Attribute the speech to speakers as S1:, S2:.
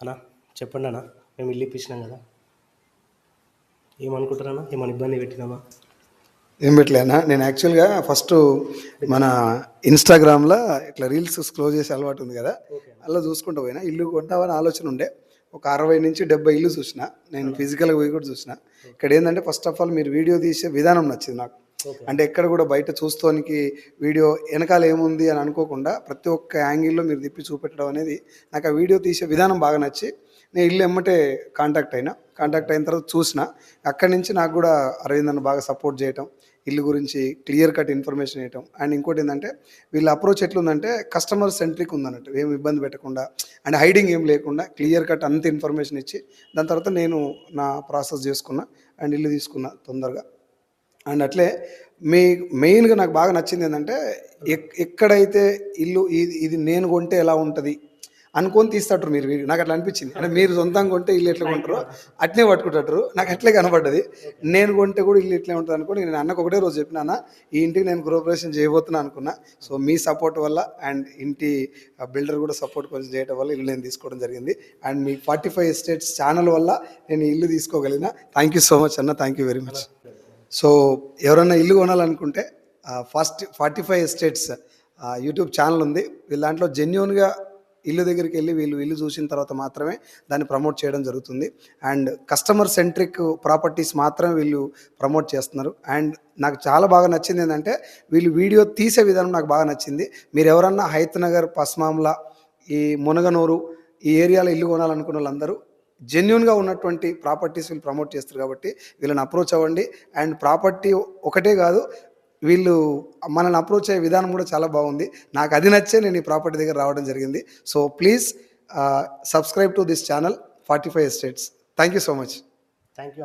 S1: అన్నా చెప్పండి అన్న మేము ఇల్లు ఇప్పించినాం కదా. ఏమనుకుంటారన్నా ఏమైనా ఇబ్బంది పెట్టినామా?
S2: ఏం పెట్టలేనా నేను యాక్చువల్గా ఫస్ట్ మన ఇన్స్టాగ్రామ్లో ఇట్లా రీల్స్ స్క్రోల్ చేసే అలవాటు ఉంది కదా. అలా చూసుకుంటూ పోయినా. ఇల్లు కొంటామని ఆలోచన ఉండే. ఒక అరవై నుంచి డెబ్బై ఇల్లు చూసిన. నేను ఫిజికల్గా పోయి కూడా చూసిన. ఇక్కడ ఏంటంటే ఫస్ట్ ఆఫ్ ఆల్ మీరు వీడియో తీసే విధానం నచ్చింది నాకు. అంటే ఎక్కడ కూడా బయట చూస్తానికి వీడియో వెనకాల ఏముంది అని అనుకోకుండా ప్రతి ఒక్క యాంగిల్లో మీరు తిప్పి చూపెట్టడం అనేది నాకు ఆ వీడియో తీసే విధానం బాగా నచ్చి నేను ఇల్లు ఎమ్మటే కాంటాక్ట్ అయినా కాంటాక్ట్ అయిన తర్వాత చూసిన అక్కడి నుంచి నాకు కూడా అరవింద్ అన్న బాగా సపోర్ట్ చేయటం ఇల్లు గురించి క్లియర్ కట్ ఇన్ఫర్మేషన్ ఇవ్వటం అండ్ ఇంకోటి ఏంటంటే వీళ్ళ అప్రోచ్ ఎట్లుందంటే కస్టమర్ సెంట్రిక్ ఉందన్నట్టు ఏం ఇబ్బంది పెట్టకుండా అండ్ హైడింగ్ ఏం లేకుండా క్లియర్ కట్ అంత ఇన్ఫర్మేషన్ ఇచ్చి దాని తర్వాత నేను నా ప్రాసెస్ చేసుకున్నా అండ్ ఇల్లు తీసుకున్నా తొందరగా. అండ్ అట్లే మీ మెయిన్గా నాకు బాగా నచ్చింది ఏంటంటే ఎక్- ఎక్కడైతే ఇల్లు ఇది ఇది నేను కొంటే ఎలా ఉంటుంది అనుకొని తీస్తాడు మీరు వీడియో. నాకు అట్లా అనిపించింది. అంటే మీరు సొంతంగా కొంటే ఇల్లు ఎట్లా కొంటారో? అట్లే పట్టుకుంటారు. నాకు అట్లే కనబడ్డది. నేను కొంటే కూడా ఇల్లు ఇట్లే ఉంటుంది అనుకోని నేను అన్నకు ఒకటే రోజు చెప్పినా ఈ ఇంటికి నేను గృహప్రవేశం చేయబోతున్నా అనుకున్నా. సో మీ సపోర్ట్ వల్ల అండ్ ఇంటి బిల్డర్ కూడా సపోర్ట్ కొంచెం చేయడం వల్ల ఇల్లు నేను తీసుకోవడం జరిగింది. అండ్ మీ ఫార్టీ ఫైవ్ ఎస్టేట్స్ ఛానల్ వల్ల నేను ఇల్లు తీసుకోగలిగిన. థ్యాంక్ యూ సో మచ్ అన్న. Thank you very much. So ఎవరైనా ఇల్లు కొనాలనుకుంటే first forty five estates YouTube channel ఉంది. వీళ్ళ దాంట్లో జెన్యున్గా ఇల్లు దగ్గరికి వెళ్ళి వీళ్ళు ఇల్లు చూసిన తర్వాత మాత్రమే దాన్ని ప్రమోట్ చేయడం జరుగుతుంది. అండ్ కస్టమర్ సెంట్రిక్ ప్రాపర్టీస్ మాత్రమే వీళ్ళు ప్రమోట్ చేస్తున్నారు. అండ్ నాకు చాలా బాగా నచ్చింది ఏంటంటే వీళ్ళు వీడియో తీసే విధానం నాకు బాగా నచ్చింది. మీరు ఎవరన్నా హైత్ నగర్ పస్మాంలా ఈ మునగనూరు ఈ ఏరియాలో ఇల్లు కొనాలనుకున్న వాళ్ళందరూ జెన్యున్గా ఉన్నటువంటి ప్రాపర్టీస్ వీళ్ళు ప్రమోట్ చేస్తారు కాబట్టి వీళ్ళని అప్రోచ్ అవ్వండి. అండ్ ప్రాపర్టీ ఒకటే కాదు వీళ్ళు మనల్ని అప్రోచ్ అయ్యే విధానం కూడా చాలా బాగుంది. నాకు అది నచ్చే నేను ఈ ప్రాపర్టీ దగ్గర రావడం జరిగింది. So please subscribe to this channel forty five estates thank you so much
S1: thank you